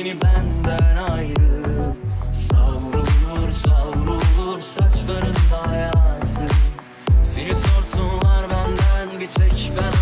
seni benden ayrı. Savrulur savrulur saçlarında hayatı Seni sorsunlar benden bir tek ben